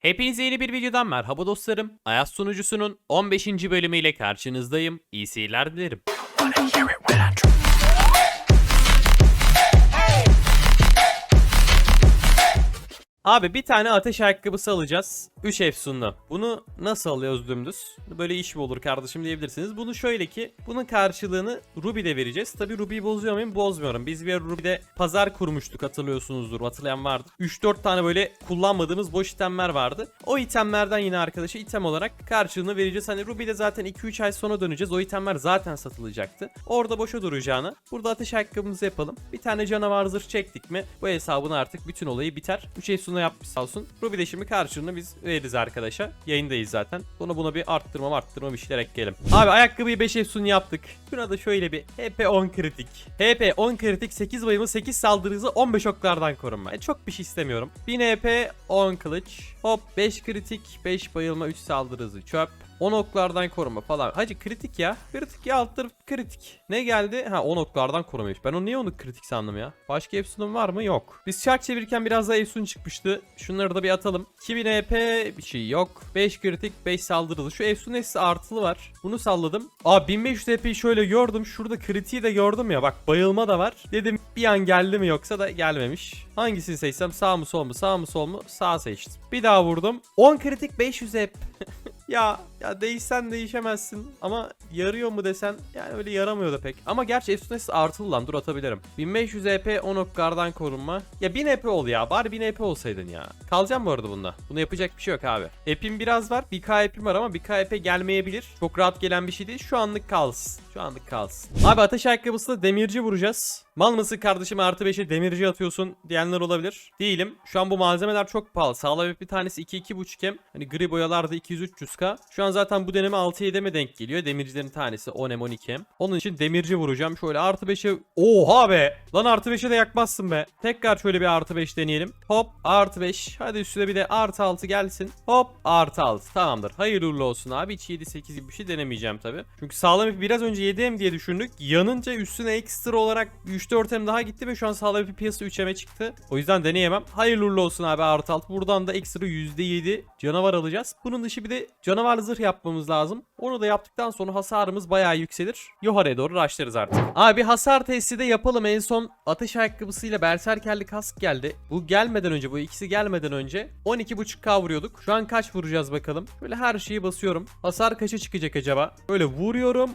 Hepinize yeni bir videodan merhaba dostlarım. Ayaz sunucusunun 15. bölümüyle karşınızdayım. İyi seyirler dilerim. Abi bir tane ateş ayakkabısı alacağız. 3 efsunlu. Bunu nasıl alıyoruz dümdüz? Böyle iş mi olur kardeşim diyebilirsiniz. Bunu şöyle ki bunun karşılığını Ruby'de vereceğiz. Tabi Ruby'yi bozuyor muyum? Bozmuyorum. Biz bir Ruby'de pazar kurmuştuk hatırlıyorsunuzdur. Hatırlayan vardı. 3-4 tane böyle kullanmadığımız boş itemler vardı. O itemlerden yine arkadaşa item olarak karşılığını vereceğiz. Hani Ruby'de zaten 2-3 ay sonra döneceğiz. O itemler zaten satılacaktı. Orada boşa duracağını. Burada ateş ayakkabımızı yapalım. Bir tane canavar zırh çektik mi bu hesabın artık bütün olayı biter. 3 efsunlu yapmış sağ olsun. Ruby'de şimdi karşılığını biz veririz arkadaşa. Yayındayız zaten. Buna buna bir arttırma arttırma bir şeyler ekleyelim. Abi ayakkabıyı 5 efsun yaptık. Şuna da şöyle bir HP 10 kritik. HP 10 kritik 8 bayımı 8 saldırı hızı 15 oklardan korunma. E, çok bir şey istemiyorum. 1000 HP 10 kılıç. Hop 5 kritik 5 bayılma 3 saldırı çöp. 10 oklardan koruma falan. Hacı kritik ya. Kritik ya alt taraf kritik. Ne geldi? Ha 10 oklardan korumaymış. Ben onu niye onu kritik sandım ya? Başka Efsun'un var mı? Yok. Biz şark çevirirken biraz daha Efsun çıkmıştı. Şunları da bir atalım. 2000 EP bir şey yok. 5 kritik 5 saldırı hızı. Şu Efsun S'si artılı var. Bunu salladım. Aa 1500 EP'yi şöyle gördüm. Şurada kritiği de gördüm ya. Bak bayılma da var. Dedim bir an geldi mi yoksa da gelmemiş. Hangisini seçsem sağ mı sol mu sağ mı sol mu sağ seçtim. Bir daha vurdum. 10 kritik 500 EP. Ya ya değişsen değişemezsin ama yarıyor mu desen yani öyle yaramıyor da pek. Ama gerçi Efsunes artılı lan dur atabilirim. 1500 EP 10 oklardan korunma. Ya 1000 EP ol ya bari 1000 EP olsaydın ya. Kalacağım bu arada bunda. Buna yapacak bir şey yok abi. Ep'im biraz var 1k ep'im var ama 1k EP gelmeyebilir. Çok rahat gelen bir şey değil şu anlık kalsın. Şu anlık kalsın. Abi ateş ayakkabısıyla demirci vuracağız. Mal mısın kardeşim artı 5'e demirci atıyorsun diyenler olabilir. Değilim. Şu an bu malzemeler çok pahalı. Sağlam bir tanesi 2-2.5 hem. Hani gri boyalarda 200-300k. Şu an zaten bu deneme 6-7'ye mi denk geliyor. Demircilerin tanesi 10 hem 12 hem. Onun için demirci vuracağım. Şöyle artı 5'e. Oha be. Lan artı 5'e de yakmazsın be. Tekrar şöyle bir artı 5 deneyelim. Hop artı 5. Hadi üstüne bir de artı 6 gelsin. Hop artı 6. Tamamdır. Hayırlı uğurlu olsun abi. Hiç 7-8 gibi bir şey denemeyeceğim tabi. Çünkü sağlam ip biraz önce 7 hem diye düşündük. Yanınca üstüne ekstra olarak 3-4 hem daha gitti ve şu an sağlam ip piyasa 3 heme çıktı. O yüzden deneyemem. Hayırlı uğurlu olsun abi artı 6. Buradan da ekstra %7 canavar alacağız. Bunun dışı bir de canavar zırh yapmamız lazım. Onu da yaptıktan sonra hasarımız bayağı yükselir. Yukarıya doğru raşlarız artık. Abi hasar testi de yapalım. En son ateş ayakkabısıyla berserkerli kask geldi. Bu gelmeden önce bu ikisi gelmeden önce 12.5k vuruyorduk. Şu an kaç vuracağız bakalım. Böyle her şeyi basıyorum. Hasar kaça çıkacak acaba? Böyle vuruyorum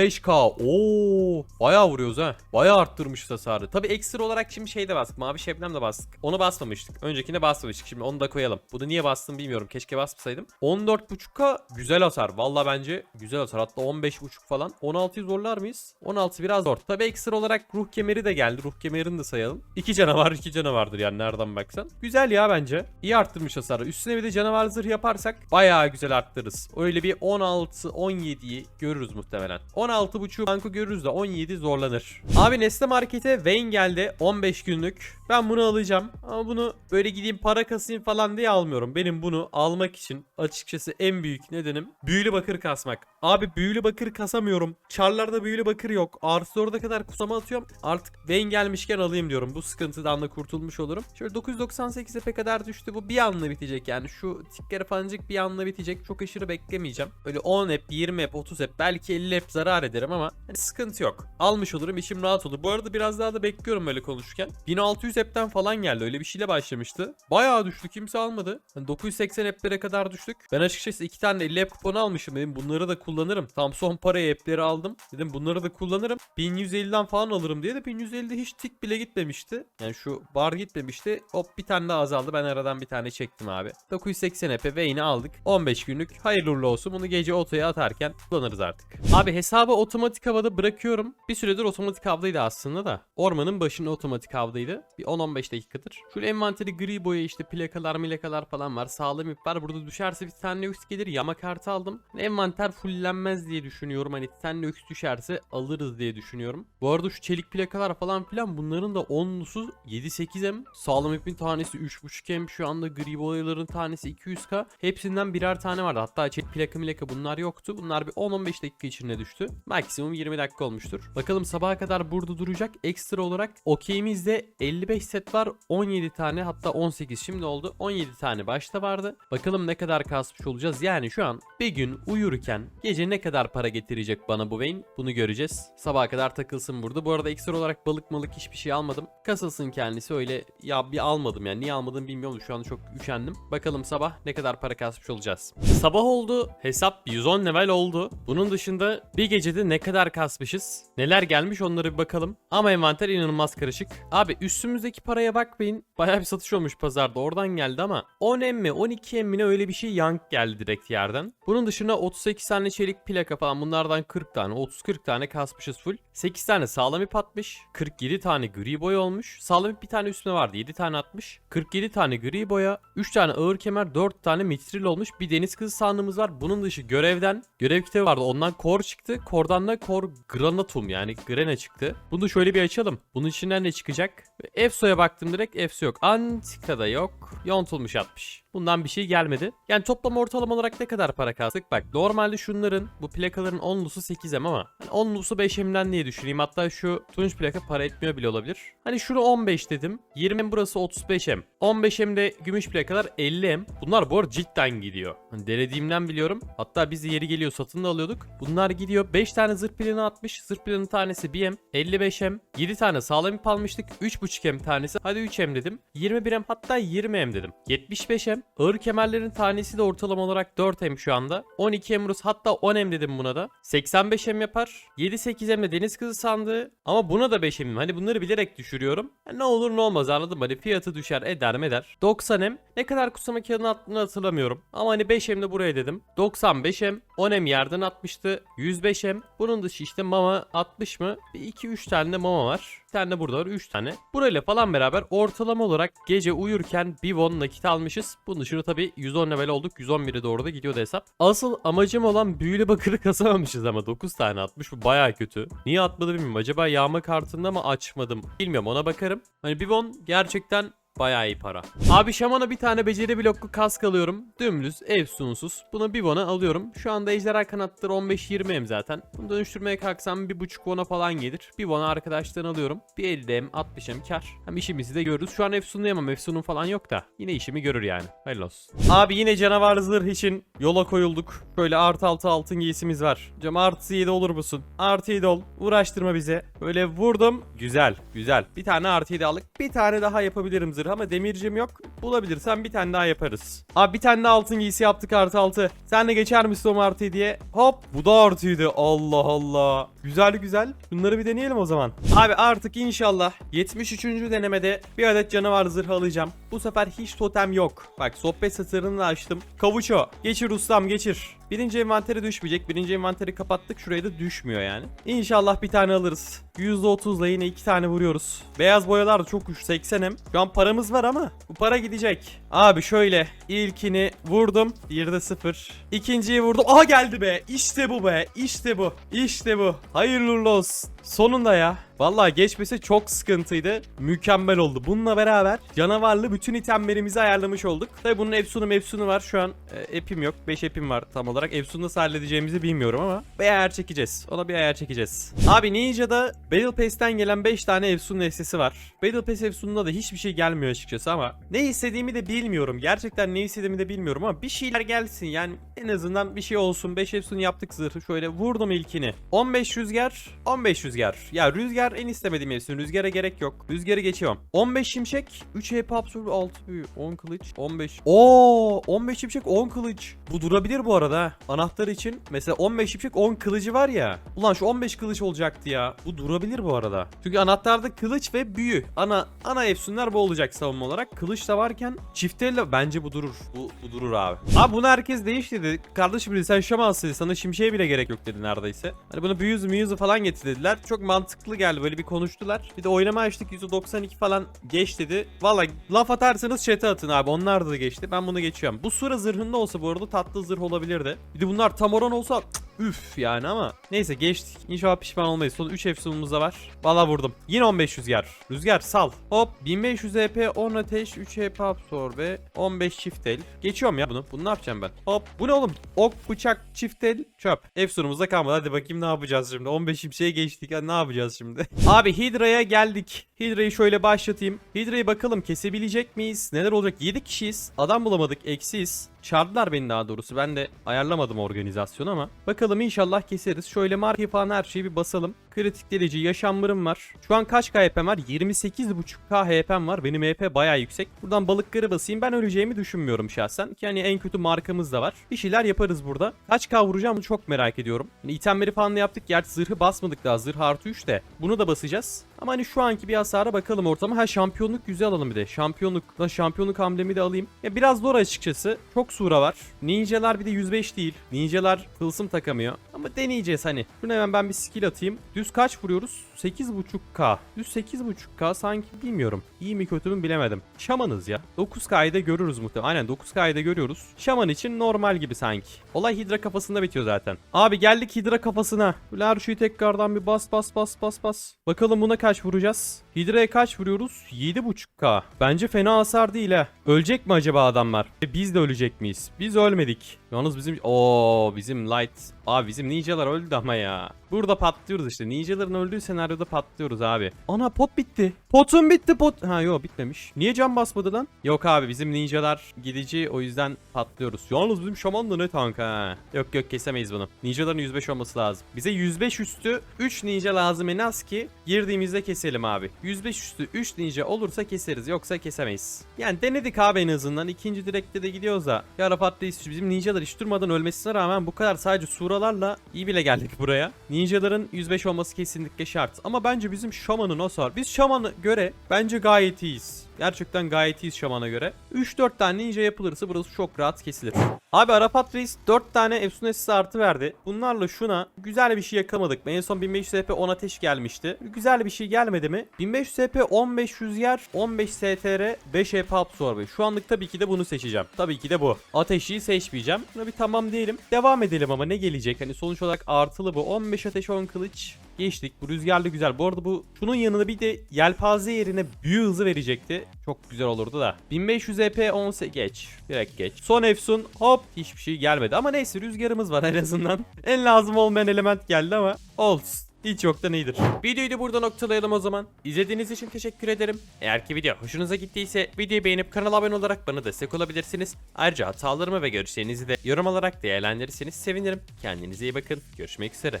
15k. Oo, bayağı vuruyoruz ha. Bayağı arttırmışız hasarı. Tabi ekstra olarak şimdi şeyde bastık. Mavi şebnem de bastık. Onu basmamıştık. Öncekine basmamıştık. Şimdi onu da koyalım. Bunu niye bastım bilmiyorum. Keşke basmasaydım. 14.5k güzel hasar. Valla bence güzel hasar. Hatta 15.5 falan. 16'yı zorlar mıyız? 16 biraz zor. Tabi ekstra olarak ruh kemeri de geldi. Ruh kemerini de sayalım. 2 canavar 2 canavardır yani nereden baksan. Güzel ya bence. İyi arttırmış hasarı. Üstüne bir de canavar zırh yaparsak bayağı güzel arttırırız. Öyle bir 16 17'yi görürüz muhtemelen. 16.5 banko görürüz de 17 zorlanır. Abi Nestle Market'e Vayne geldi. 15 günlük. Ben bunu alacağım. Ama bunu böyle gideyim para kasayım falan diye almıyorum. Benim bunu almak için açıkçası en büyük nedenim büyülü bakır kasmak. Abi büyülü bakır kasamıyorum. Çarlarda büyülü bakır yok. Artı orada kadar kusama atıyorum. Artık Vayne gelmişken alayım diyorum. Bu sıkıntıdan da kurtulmuş olurum. Şöyle 998 epe kadar düştü. Bu bir anla bitecek yani. Şu tikkere fancık bir anla bitecek. Çok aşırı beklemeyeceğim. Böyle 10 ep, 20 ep, 30 ep, belki 50 ep zarar ederim ama hani sıkıntı yok. Almış olurum işim rahat olur. Bu arada biraz daha da bekliyorum böyle konuşurken. 1600 epten falan geldi. Öyle bir şeyle başlamıştı. Bayağı düştü. Kimse almadı. Hani 980 eplere kadar düştük. Ben açıkçası iki tane 50 ep kuponu almışım. Dedim bunları da kullanırım. Tam son paraya epleri aldım. Dedim bunları da kullanırım. 1150'den falan alırım diye de 1150'de hiç tik bile gitmemişti. Yani şu bar gitmemişti. Hop bir tane daha azaldı. Ben aradan bir tane çektim abi. 980 ep ve yine aldık. 15 günlük. Hayırlı uğurlu olsun. Bunu gece otoya atarken kullanırız artık. Abi hesabı otomatik havada bırakıyorum. Bir süredir otomatik havdaydı aslında da. Ormanın başında otomatik havdaydı. Bir 10-15 dakikadır. Şöyle envanteri gri boya işte plakalar milakalar falan var. Sağlam ip var. Burada düşerse bir tane yok gelir. Yama kartı aldım. Envanter fullenmez diye düşünüyorum. Hani sen öks düşerse alırız diye düşünüyorum. Bu arada şu çelik plakalar falan filan bunların da 10'lusu 7-8M. Sağlam ipin tanesi 3.5M. Şu anda gri boyaların tanesi 200k. Hepsinden birer tane vardı. Hatta çelik plaka milaka bunlar yoktu. Bunlar bir 10-15 dakika içinde düştü. Maksimum 20 dakika olmuştur. Bakalım sabaha kadar burada duracak. Ekstra olarak okeyimizde 55 set var. 17 tane hatta 18 şimdi oldu. 17 tane başta vardı. Bakalım ne kadar kasmış olacağız. Yani şu an bir gün uyurken gece ne kadar para getirecek bana bu Vayne bunu göreceğiz. Sabaha kadar takılsın burada. Bu arada ekstra olarak balık malık hiçbir şey almadım. Kasılsın kendisi öyle ya bir almadım yani niye almadım bilmiyorum şu an çok üşendim. Bakalım sabah ne kadar para kasmış olacağız. Sabah oldu hesap 110 level oldu. Bunun dışında bir gecede ne kadar kasmışız neler gelmiş onları bir bakalım. Ama envanter inanılmaz karışık. Abi üstümüzdeki paraya bakmayın. Bayağı bir satış olmuş pazarda oradan geldi ama 10M mi 12M mi ne öyle bir şey yank geldi direkt yerden. Bunun dışında 38 tane çelik plaka falan bunlardan 40 tane 30-40 tane kasmışız full. 8 tane sağlam ip atmış. 47 tane gri boya olmuş. Sağlam ip bir tane üstüne vardı 7 tane atmış. 47 tane gri boya. 3 tane ağır kemer 4 tane mitril olmuş. Bir deniz kızı sandığımız var. Bunun dışı görevden görev kitabı vardı. Ondan kor çıktı. Kordan da kor granatum yani grene çıktı. Bunu şöyle bir açalım. Bunun içinden ne çıkacak? Efso'ya baktım direkt Efso yok. Antika'da yok. Yontulmuş atmış. Bundan bir şey gelmedi. Yani toplam ortalama olarak ne kadar para kastık? Bak normalde şunların bu plakaların 10'lusu 8M ama hani 10'lusu 5M'den diye düşüneyim. Hatta şu tunç plaka para etmiyor bile olabilir. Hani şunu 15 dedim. 20M burası 35M. 15M'de gümüş plakalar 50M. Bunlar bu arada cidden gidiyor. Hani denediğimden biliyorum. Hatta biz yeri geliyor satın da alıyorduk. Bunlar gidiyor. 5 tane zırh planı atmış. Zırh planın tanesi 1M. 55M. 7 tane sağlam ip almıştık. 3.5M tanesi. Hadi 3M dedim. 21M hatta 20M dedim. 75M. Ağır kemerlerin tanesi de ortalama olarak 4M şu anda. 12M burası hatta 10M dedim buna da. 85M yapar. 7-8M de deniz kızı sandığı. Ama buna da 5M. Hani bunları bilerek düşürüyorum. Yani ne olur ne olmaz anladın mı? Hani fiyatı düşer eder meder. 90M. Ne kadar kutsama kağıdını attığını hatırlamıyorum. Ama hani 5M de buraya dedim. 95M. 10M yerden atmıştı. 105M. Bunun dışı işte mama 60 mı? Bir 2-3 tane de mama var. Bir tane de burada var 3 tane. Burayla falan beraber ortalama olarak gece uyurken bir won nakit almışız. Bunun dışında tabi 110 level olduk. 111'e doğru da gidiyordu hesap. Asıl amacım olan büyülü bakırı kasamamışız ama 9 tane atmış. Bu baya kötü. Niye atmadı bilmiyorum. Acaba yağma kartında mı açmadım? Bilmiyorum ona bakarım. Hani bir won gerçekten Bayağı iyi para. Abi şamana bir tane beceri bloklu kask alıyorum. Dümdüz, ev sunsuz. Bunu bir bona alıyorum. Şu anda ejderha kanatları 15-20 em zaten. Bunu dönüştürmeye kalksam bir buçuk bona falan gelir. Bir bona arkadaştan alıyorum. Bir 50 em 60 em kar. Hem işimizi de görürüz. Şu an efsunlayamam. Efsunun falan yok da. Yine işimi görür yani. Hayırlı olsun. Abi yine canavar zırh için yola koyulduk. Böyle artı altı altın giysimiz var. Cam artı 7 olur musun? Artı 7 ol. Uğraştırma bize. Böyle vurdum. Güzel. Güzel. Bir tane artı 7 aldık. Bir tane daha yapabilirim zırh ama demircim yok. Bulabilirsem bir tane daha yaparız. Abi bir tane de altın giysi yaptık artı altı. Sen de geçer misin o artı 7'ye? Hop. Bu da artıydı. Allah Allah. Güzel güzel. Bunları bir deneyelim o zaman. Abi artık inşallah 73. denemede bir adet canavar zırhı alacağım. Bu sefer hiç totem yok. Bak sohbet satırını da açtım. Kavuço. Geçir ustam geçir. Birinci envanteri düşmeyecek. Birinci envanteri kapattık. Şuraya da düşmüyor yani. İnşallah bir tane alırız. %30'la yine iki tane vuruyoruz. Beyaz boyalar da çok uç 80'em. Şu an paramız var ama bu para gidecek. Abi şöyle ilkini vurdum. 1'de 0. İkinciyi vurdum. Aha geldi be. İşte bu be. İşte bu. İşte bu. Hayırlı olsun. Sonunda ya. Vallahi geçmesi çok sıkıntıydı. Mükemmel oldu. Bununla beraber canavarlı bütün itemlerimizi ayarlamış olduk. Tabi bunun Efsun'u mefsunu var. Şu an e, epim yok. 5 epim var tam olarak. Efsun'u nasıl halledeceğimizi bilmiyorum ama bir ayar çekeceğiz. Ona bir ayar çekeceğiz. Abi Ninja'da Battle Pass'ten gelen 5 tane Efsun listesi var. Battle Pass Efsun'da da hiçbir şey gelmiyor açıkçası ama ne istediğimi de bilmiyorum. Gerçekten ne istediğimi de bilmiyorum ama bir şeyler gelsin. Yani en azından bir şey olsun. 5 Efsun yaptık zırhı. Şöyle vurdum ilkini. 15 rüzgar, 15 rüzgar. Ya rüzgar en istemediğim Efsun. Rüzgara gerek yok. Rüzgarı geçiyorum. 15 şimşek, 3 HP absorb, 6 büyü, 10 kılıç, 15. Oo, 15 şimşek, 10 kılıç. Bu durabilir bu arada. Anahtar için mesela 15 şimşek, 10 kılıcı var ya. Ulan şu 15 kılıç olacaktı ya. Bu durabilir bu arada. Çünkü anahtarda kılıç ve büyü. Ana ana Efsunlar bu olacak savunma olarak. Kılıç da varken çift elle bence bu durur. Bu, bu durur abi. Abi bunu herkes değiş dedi. Kardeşim dedi sen şaman alsaydın sana şimşeğe bile gerek yok dedi neredeyse. Hani bunu büyüzü müyüzü falan getir dediler. Fiyat çok mantıklı geldi. Böyle bir konuştular. Bir de oynama açtık %92 falan geç dedi. Valla laf atarsanız chat'e atın abi. Onlar da geçti. Ben bunu geçiyorum. Bu sura zırhında olsa bu arada tatlı zırh olabilirdi. Bir de bunlar Tamoran olsa cık, üf yani ama. Neyse geçtik. İnşallah pişman olmayız. Son 3 efsunumuz da var. Valla vurdum. Yine 15 rüzgar. Rüzgar sal. Hop 1500 EP 10 ateş 3 EP absorbe 15 çift el. Geçiyorum ya bunu. Bunu ne yapacağım ben? Hop bu ne oğlum? Ok bıçak çift el çöp. Efsunumuzda kalmadı. Hadi bakayım ne yapacağız şimdi. 15 şeye geçtik. Ha, ne yapacağız şimdi? Abi Hydra'ya geldik. Hydra'yı şöyle başlatayım. Hydra'yı bakalım kesebilecek miyiz? Neler olacak? 7 kişiyiz. Adam bulamadık. Eksiyiz. Çağırdılar beni daha doğrusu. Ben de ayarlamadım organizasyonu ama. Bakalım inşallah keseriz. Şöyle markayı falan her şeyi bir basalım. Kritik derece yaşamlarım var. Şu an kaç KHP'm var? 28.5K HP'm var. Benim HP bayağı yüksek. Buradan balıkları basayım. Ben öleceğimi düşünmüyorum şahsen. Ki hani en kötü markamız da var. Bir şeyler yaparız burada. Kaç K vuracağım bunu çok merak ediyorum. Hani itemleri falan yaptık. Gerçi zırhı basmadık daha. Zırh artı 3 de. Bunu da basacağız. Ama hani şu anki bir hasara bakalım ortama. Ha şampiyonluk yüzü alalım bir de. Şampiyonluk. Lan şampiyonluk amblemi de alayım. Ya biraz zor açıkçası. Çok sura var. Ninjalar bir de 105 değil. Ninjalar tılsım takamıyor. Ama deneyeceğiz hani. Şuna hemen ben bir skill atayım. Düz kaç vuruyoruz? 8.5k. Düz 8.5k sanki bilmiyorum. İyi mi kötü mü bilemedim. Şamanız ya. 9k'yı da görürüz muhtemelen. Aynen 9k'yı da görüyoruz. Şaman için normal gibi sanki. Olay Hidra kafasında bitiyor zaten. Abi geldik Hidra kafasına. Böyle her şeyi tekrardan bir bas bas bas bas bas. Bakalım buna kaç vuracağız? Hidra'ya kaç vuruyoruz? 7.5k. Bence fena hasar değil ha. Ölecek mi acaba adamlar? E biz de ölecek miyiz? Biz ölmedik. Yalnız bizim... Oo bizim light... Abi bizim ninjalar öldü ama ya. Burada patlıyoruz işte. Ninjaların öldüğü senaryoda patlıyoruz abi. Ana pot bitti. Potum bitti pot. Ha yok bitmemiş. Niye can basmadı lan? Yok abi bizim ninjalar gidici o yüzden patlıyoruz. Yalnız bizim şaman da ne tank ha. Yok yok kesemeyiz bunu. Ninjaların 105 olması lazım. Bize 105 üstü 3 ninja lazım en az ki girdiğimizde keselim abi. 105 üstü 3 ninja olursa keseriz yoksa kesemeyiz. Yani denedik abi en azından. ikinci direkte de gidiyoruz da. Ya Rapat Reis bizim ninjalar hiç durmadan ölmesine rağmen bu kadar sadece suralarla iyi bile geldik buraya. Ninjaların 105 olması kesinlikle şart. Ama bence bizim şamanın o var. Biz şamanı göre bence gayet iyiyiz. Gerçekten gayet iyiyiz şamana göre. 3-4 tane ninja yapılırsa burası çok rahat kesilir. Abi Arafat Reis 4 tane Efsun Esisi artı verdi. Bunlarla şuna güzel bir şey yakamadık. En son 1500 HP 10 ateş gelmişti. Güzel bir şey gelmedi mi? 1500 HP 15 rüzgar 15 STR 5 HP absorbe. Şu anlık tabii ki de bunu seçeceğim. Tabii ki de bu. Ateşi seçmeyeceğim. Buna bir tamam diyelim. Devam edelim ama ne gelecek? Hani sonuç olarak artılı bu. 15 ateş 10 kılıç. Geçtik. Bu rüzgarlı güzel. Bu arada bu şunun yanına bir de yelpaze yerine büyü hızı verecekti. Çok güzel olurdu da. 1500 EP 18 geç. Direkt geç. Son Efsun hop hiçbir şey gelmedi. Ama neyse rüzgarımız var en azından. en lazım olmayan element geldi ama olsun. Hiç yoktan iyidir. Videoyu da burada noktalayalım o zaman. İzlediğiniz için teşekkür ederim. Eğer ki video hoşunuza gittiyse videoyu beğenip kanala abone olarak bana destek olabilirsiniz. Ayrıca hatalarımı ve görüşlerinizi de yorum olarak değerlendirirseniz sevinirim. Kendinize iyi bakın. Görüşmek üzere.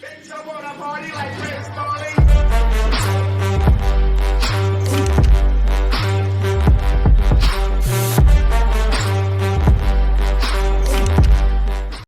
Bitch, I want a party like Chris Farley.